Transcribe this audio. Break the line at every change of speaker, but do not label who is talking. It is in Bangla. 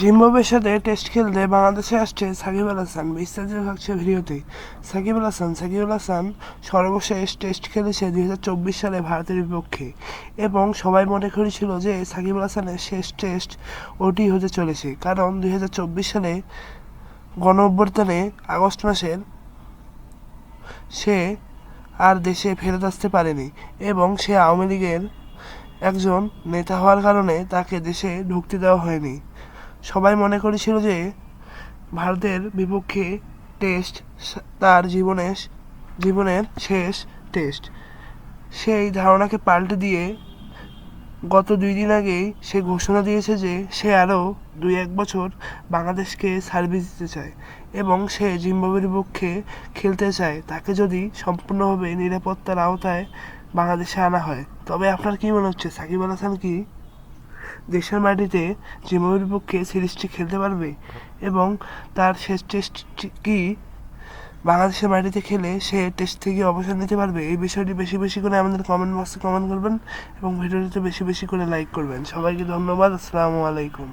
জিম্বাবুয়ের সাথে টেস্ট খেলতে বাংলাদেশে আসছে সাকিব আল হাসান। বিস্তারিত থাকছে ভিডিওতে। সাকিব আল হাসান সাকিব আল হাসান সর্বশেষ টেস্ট খেলেছে দুই হাজার চব্বিশ সালে ভারতের বিপক্ষে এবং সবাই মনে করেছিল যে সাকিব আল হাসানের শেষ টেস্ট ওটি হতে চলেছে। কারণ দুই হাজার চব্বিশ সালে গণ অভ্যর্থনে আগস্ট মাসের সে আর দেশে ফেরত আসতে পারেনি এবং সে আওয়ামী লীগের একজন নেতা হওয়ার কারণে তাকে দেশে ঢুকতে দেওয়া হয়নি। সবাই মনে করেছিল যে ভারতের বিপক্ষে টেস্ট তার জীবনের জীবনের শেষ টেস্ট। সেই ধারণাকে পাল্টে দিয়ে গত দুই দিন আগেই সে ঘোষণা দিয়েছে যে সে আরও দুই এক বছর বাংলাদেশকে সার্ভিস দিতে চায় এবং সে জিম্বাবুয়ের বিপক্ষে খেলতে চায়। তাকে যদি সম্পূর্ণভাবে নিরাপত্তার আওতায় বাংলাদেশে আনা হয়, তবে আপনার কি মনে হচ্ছে? সাকিব আল হাসান কি দেশের মাটিতে জিম্বাবুয়ের বিপক্ষে সিরিজটি খেলতে পারবে এবং তার শেষ টেস্ট কি বাংলাদেশের মাটিতে খেলে সে টেস্ট থেকে অবসর নিতে পারবে, এই বিষয়টি বেশি বেশি করে আমাদের কমেন্ট বক্সে কমেন্ট করবেন এবং ভিডিওটিতে বেশি বেশি করে লাইক করবেন। সবাইকে ধন্যবাদ, আসসালামু আলাইকুম।